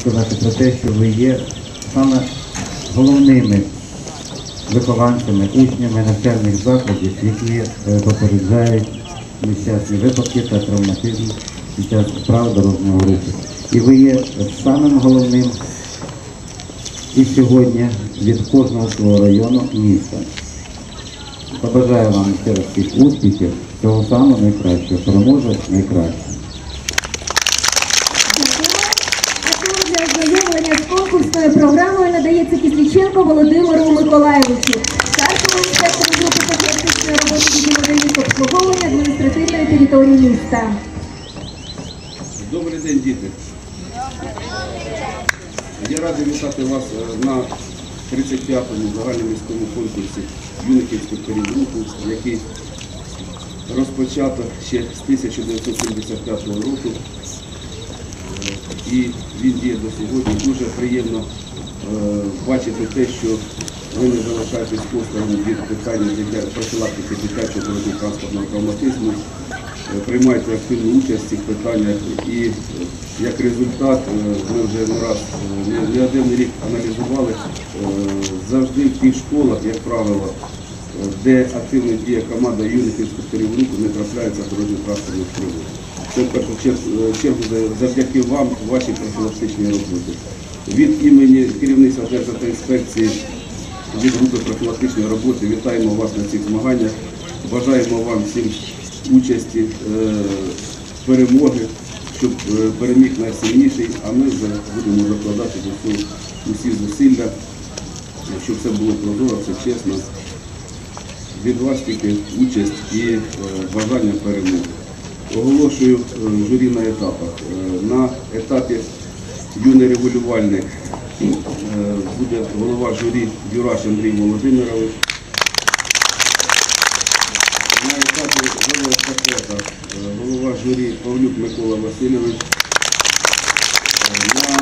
сказати про те, що ви є саме головними вихованцями, учнями навчальних закладів, які е, попереджають нещасні випадки та травматизм під час прав дорожнього руху. І ви є самим головним і сьогодні від кожного свого району міста. Побажаю вам ще раз всіх успіхів, всього самого найкращого, переможе найкраще. А слово для ознайомлення конкурсною програмою надається Кисліченко Володимиру Миколаєвичу, старшому інспектору групи профілактичної роботи відділу обслуговування адміністративної території міста. Добрий день, діти. Я радий вітати вас е, на 35-му загальноміському конкурсі юних інспекторів який розпочато ще з 1975 року. І він діє до сьогодні. Дуже приємно е, бачити те, що ви не залишаєтесь осторонь від питання профілактики дитячого дорожньо-транспортного травматизму. Е, приймаєте активну участь в цих питаннях і як результат е, ми вже не раз не- один рік аналізували завжди в тих школах, як правило, де активно діє команда юних інспекторів руху, не трапляється дорожньо-транспортних пригод. Це чергу, завдяки вам, вашій профілактичній роботі. Від імені керівництва Державтоінспекції від групи профілактичної роботи вітаємо вас на цих змаганнях. Бажаємо вам всім участі, е, перемоги, щоб е, переміг найсильніший, а ми вже будемо закладати усі зусилля, щоб все було прозоро, все чесно. Від вас тільки участь і е, бажання перемоги. Оголошую е, журі на етапах. Е, На етапі юний регулювальник е, буде голова журі Юраш Андрій Володимирович. На етапі велоестафета е, голова журі Павлюк Микола Васильович. На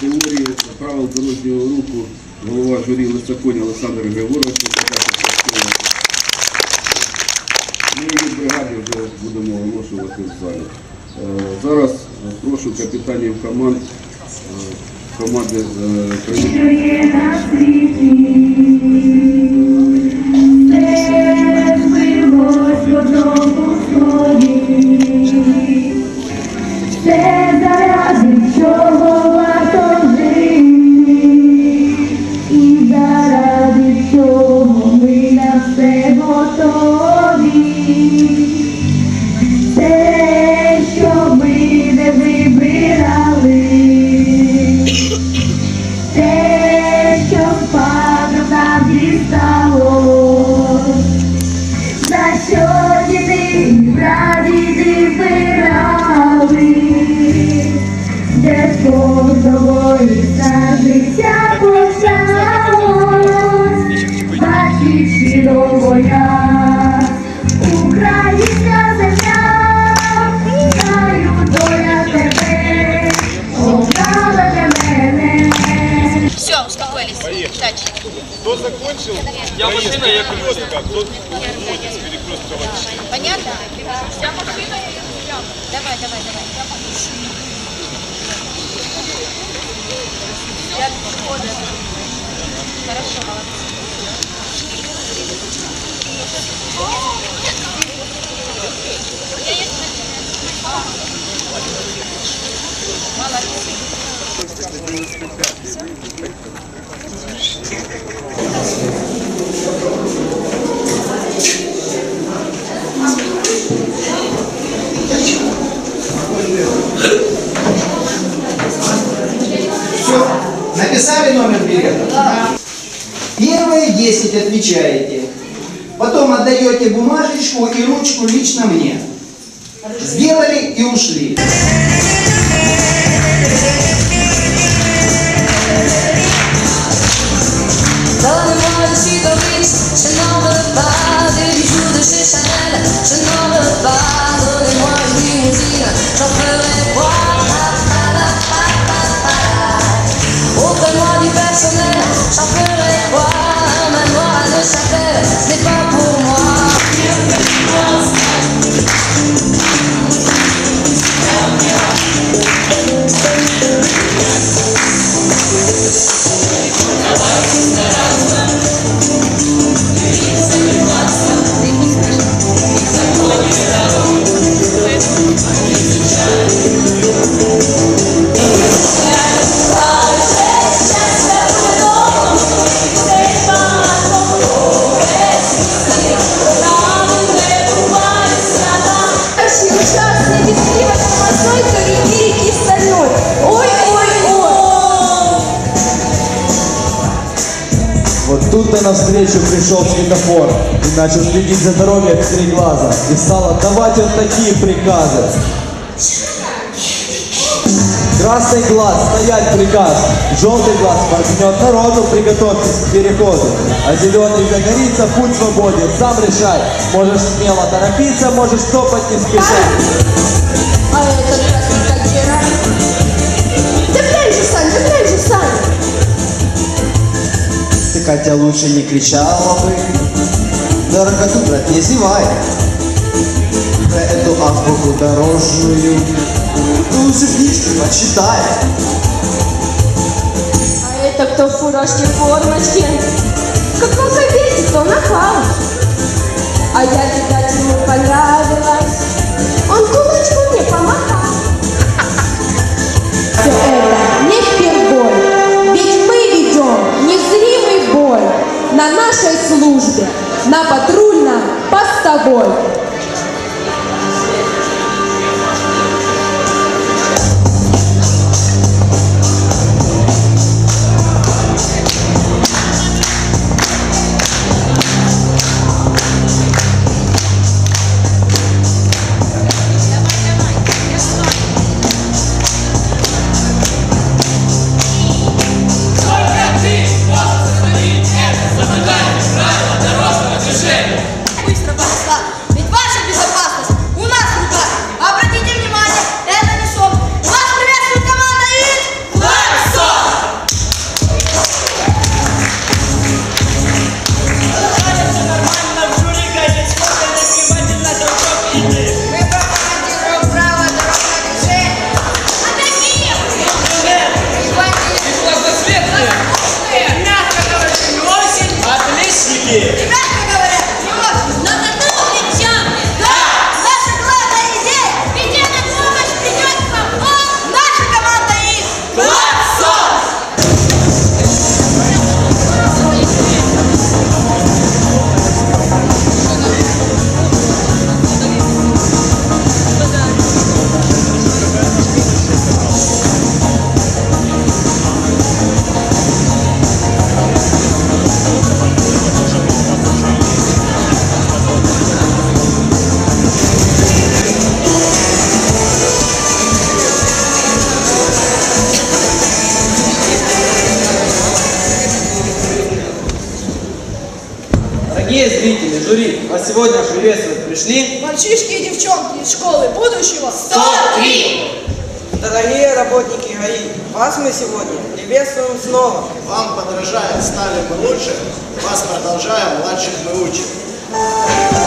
теорії правил дорожнього руху голова журі Лисаконь Олександр Григорович. Ми від бригади вже будемо оголошувати в залі. Е, Зараз е, прошу капітанів команд е, команди е, ліса життя почалось, батьківщина моя, українська земля, знаю доля тебе, обрала для мене. Все, успокоились. Удачи. Кто закончил? Я машина, я перекрестка. Кто уходит с перекрестка вообще? Понятно? Вся машина Давай, давай, давай. 10 отвечаете. Потом отдаете бумажечку и ручку лично мне. Сделали и ушли. Начал следить за дорогой в три глаза И стал отдавать он такие приказы Красный глаз, стоять приказ Желтый глаз возьмет народу, приготовьтесь к переходу А зеленый загорится, путь свободен, сам решай Можешь смело торопиться, можешь топать не спеша А этот красный как герой. Цепляй же, Сань, цепляй же, Сань. Ты, Катя, лучше не кричала бы. Дорого тут, не зевай. Про эту азбуку дорожную ты лучше книжки почитай. А это кто в фуражке формочке? Как в алфавите, то нахал. А я, видать, ему понравилась. Он кулачку мне помахал. Все это не впервой, ведь мы ведем незримый бой на нашей службе, на патрульном постовой. Сегодня приветствовать пришли Мальчишки и девчонки из школы будущего 103! дорогие работники ГАИ. Вас мы сегодня приветствуем снова. Вам подражая, стали мы лучше, вас продолжаем, младших мы учим.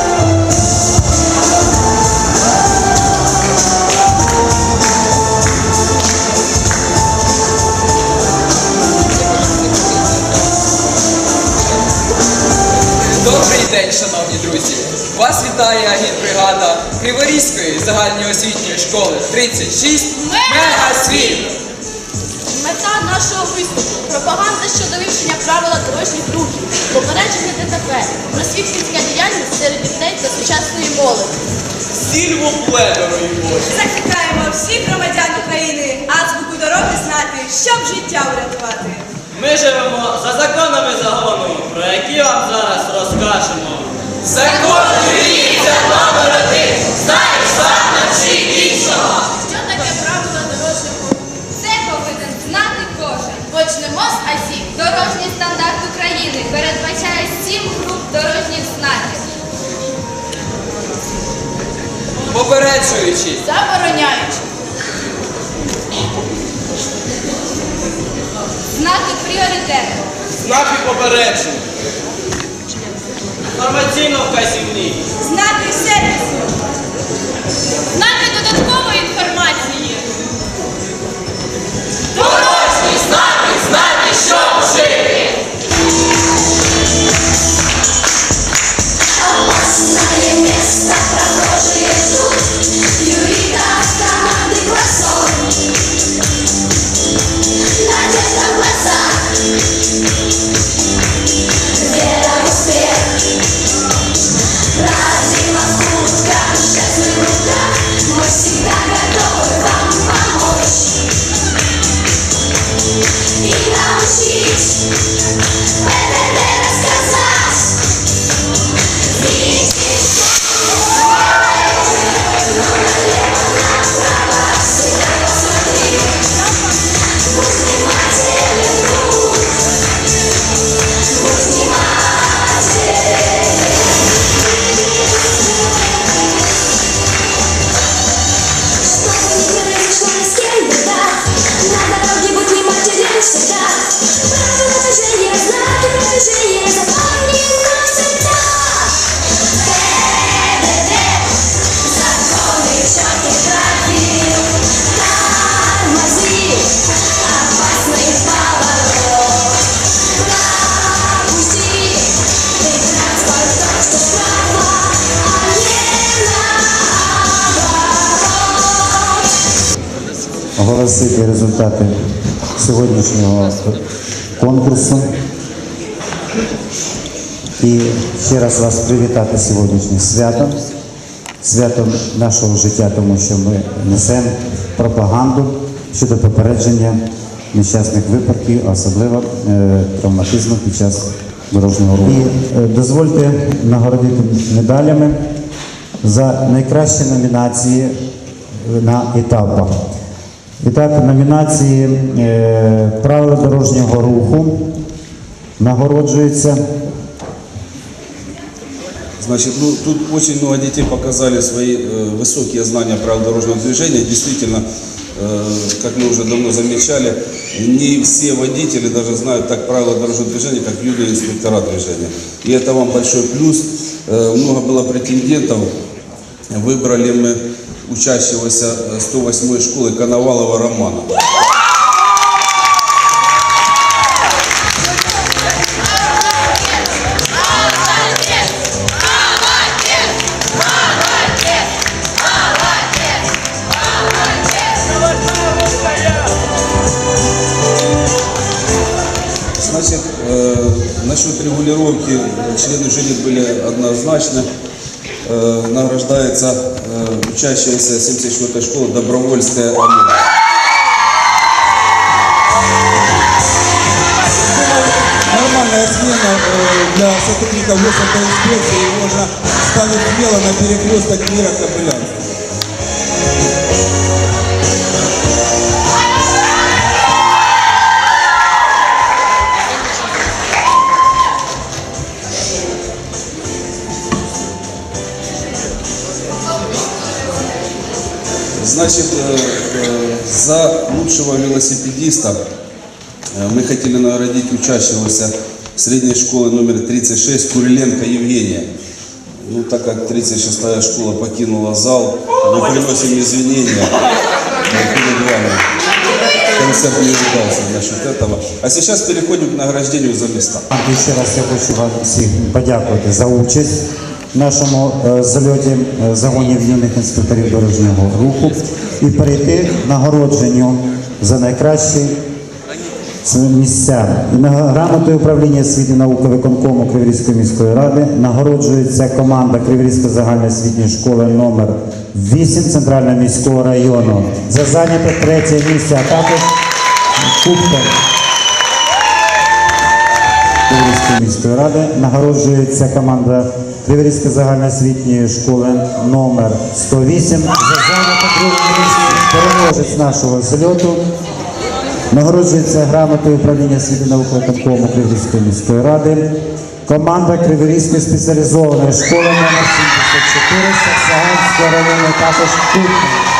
Криворізької загальноосвітньої школи 36 Мегасвіт! Мета нашого виступу пропаганда щодо вивчення правила дорожніх рухів, попередження ДТП, просвітницька діяльність серед дітей та сучасної молоді. Сільву пледорої Закликаємо всіх громадян України азбуку дороги знати, щоб життя врятувати. Ми живемо за законами загону, про які вам зараз розкажемо. Закон дивіться номер один! Знаєш сам навчи іншого! Що таке правила дорожнього руху? Це повинен знати кожен. Почнемо з АСІ. Дорожній стандарт України передбачає сім груп дорожніх знаків. Попереджуючи, Забороняючи. Знаки пріоритету. Знаки попередження. Інформаційно вказівні. Знати сервісу. Оголосити результати сьогоднішнього конкурсу. І ще раз вас привітати сьогоднішнім святом, святом нашого життя, тому що ми несемо пропаганду щодо попередження нещасних випадків, особливо е, травматизму під час дорожнього руху. І е, дозвольте нагородити медалями за найкращі номінації на етапах. Етап номінації е, правила дорожнього руху нагороджується Значит, ну, тут очень много детей показали свои э, высокие знания правил дорожного движения. Действительно, э, как мы уже давно замечали, не все водители даже знают так правила дорожного движения, как юные инспектора движения. И это вам большой плюс. Э, много было претендентов. Выбрали мы учащегося э, 108 школы Коновалова Романа. Значит, э, насчет регулировки члены жюри были однозначны. Э, награждается э, учащаяся 74-й школы Добровольская Амура. Нормальная смена э, для сотрудников госавтоинспекции. Можно ставить смело на перекресток мира Кобылянска. Значит, э, э, за лучшего велосипедиста э, мы хотели наградить учащегося средней школы номер 36 Куриленко Евгения. Ну, так как 36-я школа покинула зал, мы приносим извинения перед вами. Концерт не удался насчет этого. А сейчас переходим к награждению за места. І ще раз я хочу вам всім подякувати за участь нашому е, зальоті е, загонів юних інспекторів дорожнього руху і перейти нагородженню за найкращі місця. Грамотою управління освіти науки виконкому Криворізької міської ради нагороджується команда Криворізької загальної освітньої школи номер 8 Центрального міського району за зайняте третє місце, а також кубком. Криворізької міської ради нагороджується команда Криворізької загальноосвітньої школи номер 108 за зайняте друге місце. Переможець нашого зльоту. Нагороджується грамотою управління освіти і науки виконкому Криворізької міської ради. Команда Криворізької спеціалізованої школи номер 74 Саксаганського району також кубка.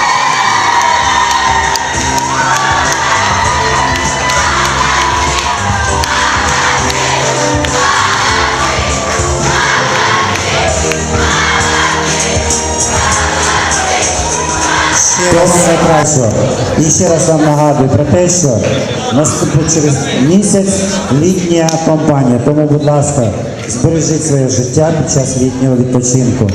Всього найкращого. І ще раз вам нагадую про те, що наступить через місяць літня компанія. Тому, будь ласка, збережіть своє життя під час літнього відпочинку.